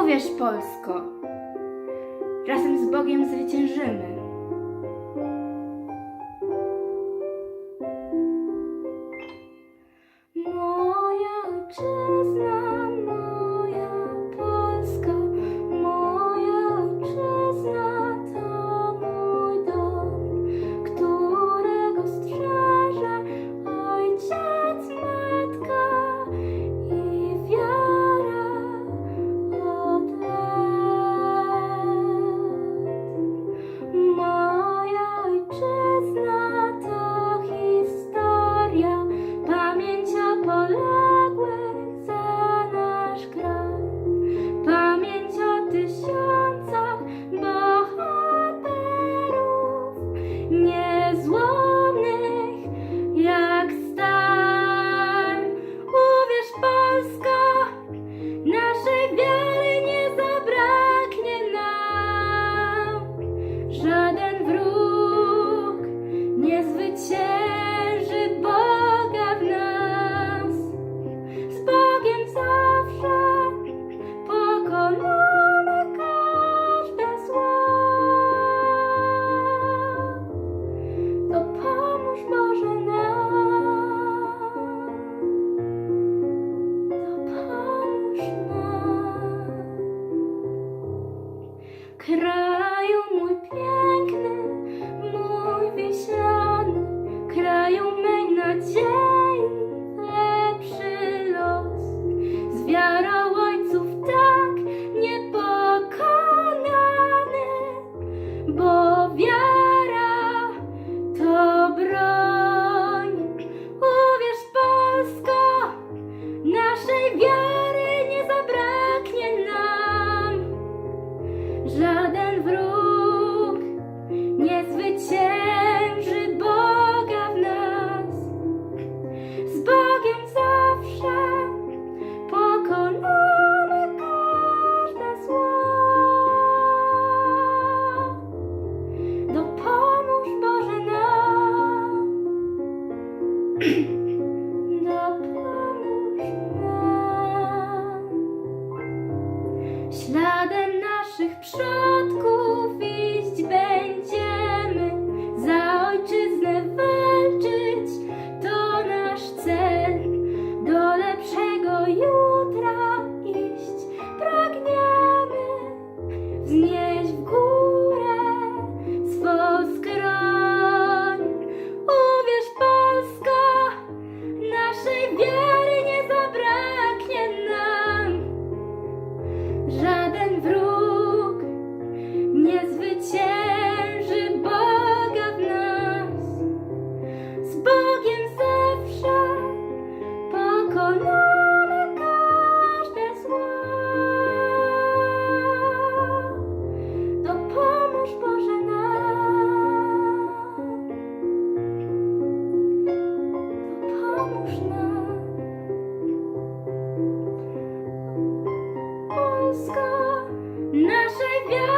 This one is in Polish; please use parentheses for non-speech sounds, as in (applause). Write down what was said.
Uwierz, Polsko! Razem z Bogiem zwyciężymy! zwycięstwo. Niezwycięży Boga w nas. Z Bogiem zawsze pokonamy każde zło. Dopomóż Boże nam. (clears throat) живет.